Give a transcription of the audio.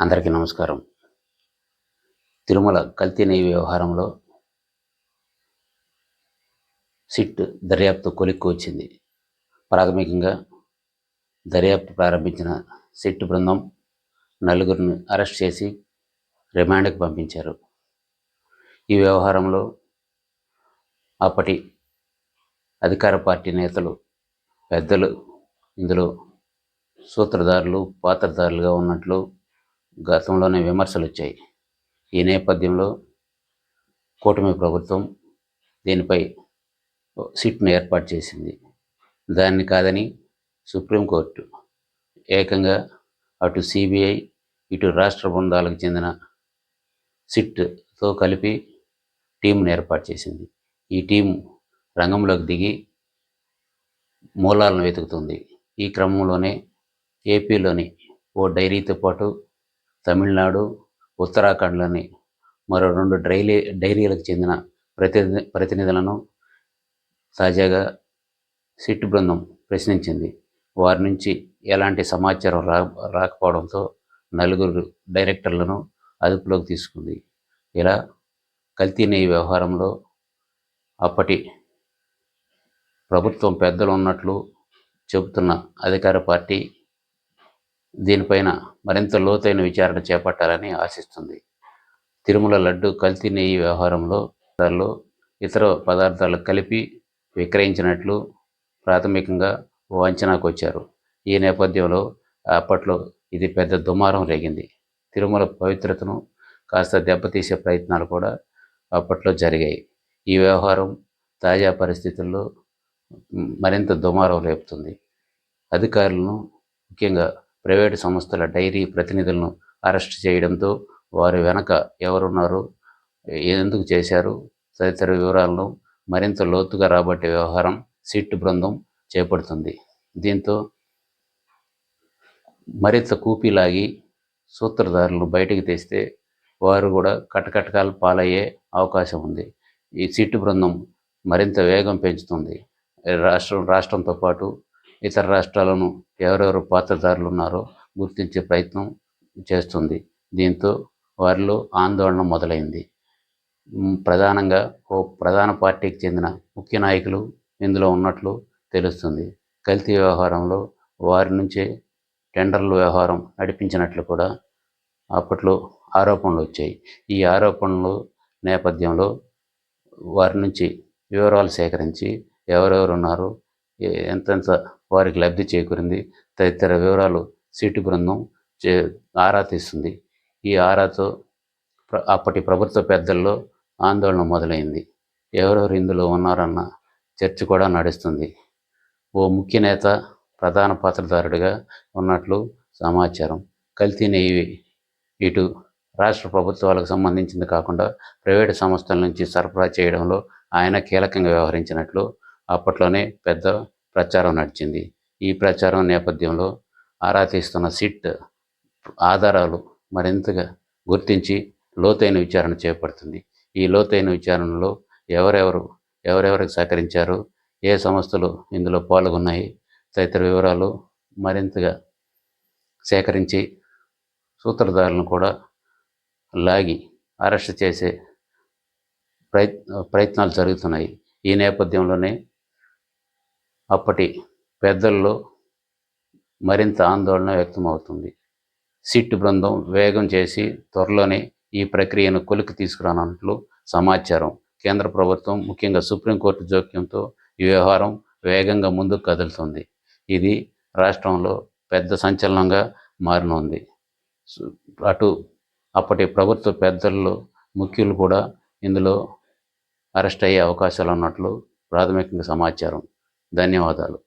అందరికీ నమస్కారం. తిరుమల కల్తీ నెయ్యి వ్యవహారంలో సిట్ దర్యాప్తు కొలిక్కు వచ్చింది. ప్రాథమికంగా దర్యాప్తు ప్రారంభించిన సిట్ బృందం నలుగురిని అరెస్ట్ చేసి రిమాండ్కి పంపించారు. ఈ వ్యవహారంలో అప్పటి అధికార పార్టీ నేతలు పెద్దలు ఇందులో సూత్రధారులు పాత్రధారులుగా ఉన్నట్లు గతంలోనే విమర్శలు వచ్చాయి ఈ నేపథ్యంలో కూటమి ప్రభుత్వం దీనిపై సిట్ను ఏర్పాటు చేసింది. దాన్ని కాదని సుప్రీంకోర్టు ఏకంగా అటు సిబిఐ ఇటు రాష్ట్ర బృందాలకు చెందిన సిట్తో కలిపి టీంను ఏర్పాటు చేసింది. ఈ టీం రంగంలోకి దిగి మూలాలను వెతుకుతుంది. ఈ క్రమంలోనే ఏపీలోని ఓ డైరీతో పాటు తమిళనాడు ఉత్తరాఖండ్లోని మరో రెండు డైలీ డైరీలకు చెందిన ప్రతినిధి ప్రతినిధులను తాజాగా సిట్ బృందం ప్రశ్నించింది. వారి నుంచి ఎలాంటి సమాచారం రా రాకపోవడంతో నలుగురు డైరెక్టర్లను అదుపులోకి తీసుకుంది. ఇలా కల్తీ నెయ్యి వ్యవహారంలో అప్పటి ప్రభుత్వం పెద్దలు ఉన్నట్లు చెబుతున్న అధికార పార్టీ దీనిపైన మరింత లోతైన విచారణ చేపట్టాలని ఆశిస్తుంది. తిరుమల లడ్డు కల్తీ నెయ్యి వ్యవహారంలో దానిలో ఇతర పదార్థాలు కలిపి విక్రయించినట్లు ప్రాథమికంగా వంచనాకు అంచనాకు వచ్చారు. ఈ నేపథ్యంలో అప్పట్లో ఇది పెద్ద దుమారం రేగింది. తిరుమల పవిత్రతను కాస్త దెబ్బతీసే ప్రయత్నాలు కూడా అప్పట్లో జరిగాయి. ఈ వ్యవహారం తాజా పరిస్థితుల్లో మరింత దుమారం రేపుతుంది. అధికారులను ముఖ్యంగా ప్రైవేటు సంస్థల డైరీ ప్రతినిధులను అరెస్ట్ చేయడంతో వారి వెనక ఎవరున్నారు? ఎందుకు చేశారు? తదితర వివరాలను మరింత లోతుగా రాబట్టే వ్యవహారం సిట్ బృందం చేపడుతుంది. దీంతో మరింత కూపిలాగి సూత్రధారులను బయటికి తెస్తే వారు కూడా కటకటకాలు పాలయ్యే అవకాశం ఉంది. ఈ సిట్ బృందం మరింత వేగం పెంచుతుంది. రాష్ట్రం రాష్ట్రంతో పాటు ఇతర రాష్ట్రాలను ఎవరెవరు పాత్రధారులు ఉన్నారో గుర్తించే ప్రయత్నం చేస్తుంది. దీంతో వారిలో ఆందోళన మొదలైంది. ప్రధానంగా ఓ ప్రధాన పార్టీకి చెందిన ముఖ్య నాయకులు ఇందులో ఉన్నట్లు తెలుస్తుంది. కల్తీ వ్యవహారంలో వారి నుంచే టెండర్ల వ్యవహారం నడిపించినట్లు కూడా అప్పట్లో ఆరోపణలు వచ్చాయి. ఈ ఆరోపణలు నేపథ్యంలో వారి నుంచి వివరాలు సేకరించి ఎవరెవరు ఉన్నారు ఎంతెంత వారికి లబ్ధి చేకూరింది. తదితర వివరాలు సిటీ బృందం చే ఆరా తీస్తుంది. ఈ ఆరాతో అప్పటి ప్రభుత్వ పెద్దల్లో ఆందోళన మొదలైంది. ఎవరెవరు ఇందులో ఉన్నారన్న చర్చ కూడా నడుస్తుంది. ఓ ముఖ్య నేత ప్రధాన పాత్రధారుడిగా ఉన్నట్లు సమాచారం. కల్తీ నెయ్యి ఇటు రాష్ట్ర ప్రభుత్వాలకు సంబంధించింది కాకుండా ప్రైవేటు సంస్థల నుంచి సరఫరా చేయడంలో ఆయన కీలకంగా వ్యవహరించినట్లు అప్పట్లోనే పెద్ద ప్రచారం నడిచింది. ఈ ప్రచారం నేపథ్యంలో ఆరా తీస్తున్న సిట్ ఆధారాలు మరింతగా గుర్తించి లోతైన విచారణ చేపడుతుంది. ఈ లోతైన విచారణలో ఎవరెవరు ఎవరెవరికి సహకరించారు ఏ సంస్థలు ఇందులో పాల్గొన్నాయి తదితర వివరాలు మరింతగా సేకరించి సూత్రధారులను కూడా లాగి అరెస్ట్ చేసే ప్రయత్ ప్రయత్నాలు జరుగుతున్నాయి. ఈ నేపథ్యంలోనే అప్పటి పెద్దల్లో మరింత ఆందోళన వ్యక్తమవుతుంది. సిట్ బృందం వేగం చేసి త్వరలోనే ఈ ప్రక్రియను కొలికి తీసుకురానున్నట్లు సమాచారం. కేంద్ర ప్రభుత్వం ముఖ్యంగా సుప్రీంకోర్టు జోక్యంతో ఈ వ్యవహారం వేగంగా ముందుకు కదులుతుంది. ఇది రాష్ట్రంలో పెద్ద సంచలనంగా మారనుంది. అటు అప్పటి ప్రభుత్వ పెద్దల్లో ముఖ్యులు కూడా ఇందులో అరెస్ట్ అయ్యే అవకాశాలు ఉన్నట్లు ప్రాథమికంగా సమాచారం. ధన్యవాదాలు.